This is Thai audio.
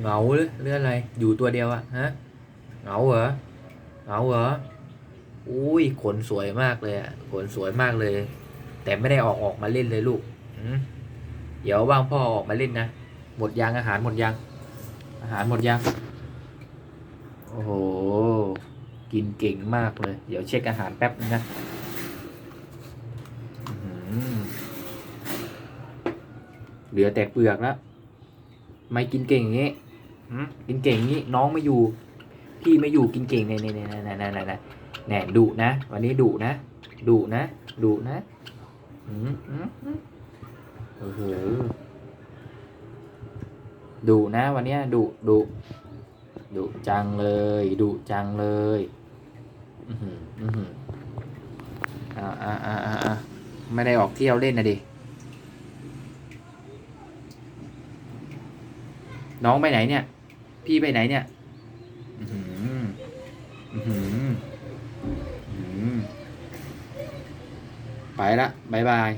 เหงาหรือเรื่องอะไร อยู่ตัวเดียวอะฮะเหงาเหรอเหงาเหรออุ้ยขนสวยมากเลยอะขนสวยมากเลย แต่ไม่ได้ออกออกมาเล่นเลยลูกเดี๋ยวว่างพ่อออกมาเล่นนะหมดยังอาหารหมดยังอาหารหมดยังโอ้โห กินเก่งมากเลย เดี๋ยวเช็คอาหารแป๊บนึงนะเหลือแต่เปลือกแล้ว ไม่กินเก่งอย่างงี้ กินเก่งอย่างงี้น้องไม่อยู่ พี่ไม่อยู่กินเก่งเนี่ยเนี่ยเนี่ยเนี่ยเนี่ยเนี่ยเนี่ยแหนดุนะ วันนี้ดุนะดุนะดุนะอืมอืมอืมโอ้โหดุนะ วันนี้ดุดุดุจังเลยดุจังเลยอือหืออือหืออ่าอ่าอ่าอ่าอ่าไม่ได้ออกเที่ยวเล่นนะดิน้องไปไหนเนี่ย พี่ไปไหนเนี่ยอือหืออือหืออือหือไปละบายบาย